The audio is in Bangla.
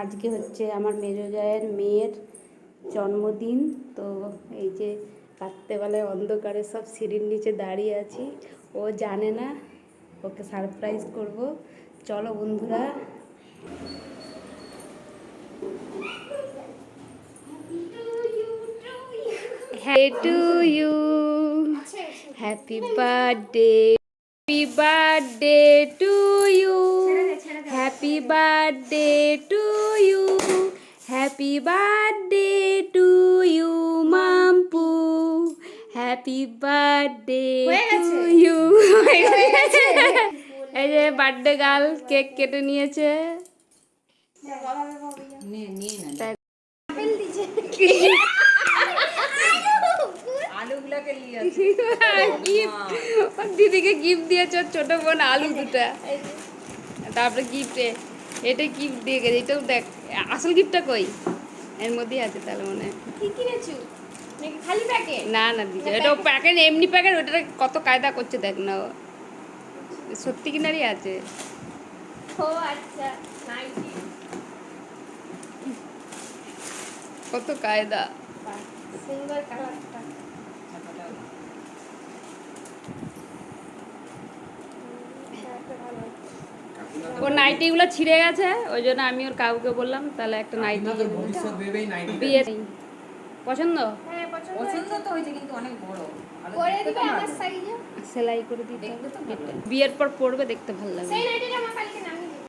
আজকে হচ্ছে আমার মেজো জায়ের মেয়ের জন্মদিন। তো এই যে রাত্রেবেলায় অন্ধকারে সব সিঁড়ির নিচে দাঁড়িয়ে আছি। ও জানে না, ওকে সারপ্রাইজ করব। চলো বন্ধুরা। To you happy birthday happy birthday to you happy birthday to you happy birthday to you Mampu happy birthday to you এই যে বার্থডে গার্ল কেক কেটে নিয়েছে। দিদিকে গিফট দিয়েছে ছোট বোন আলু দুটা। তারপরে গিফটে এটা গিফট দিয়ে গেছে এটাও দেখ আসল গিফটটা কই? এর মধ্যেই আছে তাহলে মনে হয়। কি কিনেছো? খালি প্যাকেট? না না দিদি এটা প্যাকেট। এমনি প্যাকেট ওটা কত কায়দা করছে দেখ না। সত্যি কিনারই আছে। ও আচ্ছা কত কায়দা। সুন্দর কালারটা ওর নাইটিগুলো ছিঁড়ে গেছে ওই জন্য আমি ওর কাউকে বললাম তাহলে একটা নাইটি বিয়ে পছন্দ? হ্যাঁ পছন্দ পছন্দ তো হয়েছে কিন্তু অনেক বড়। আলু করে দেখতে দিবে তো আমার ভালো। সাইজে সেলাই করে দিতে। বিয়ের পর পড়বে দেখতে ভালো লাগবে।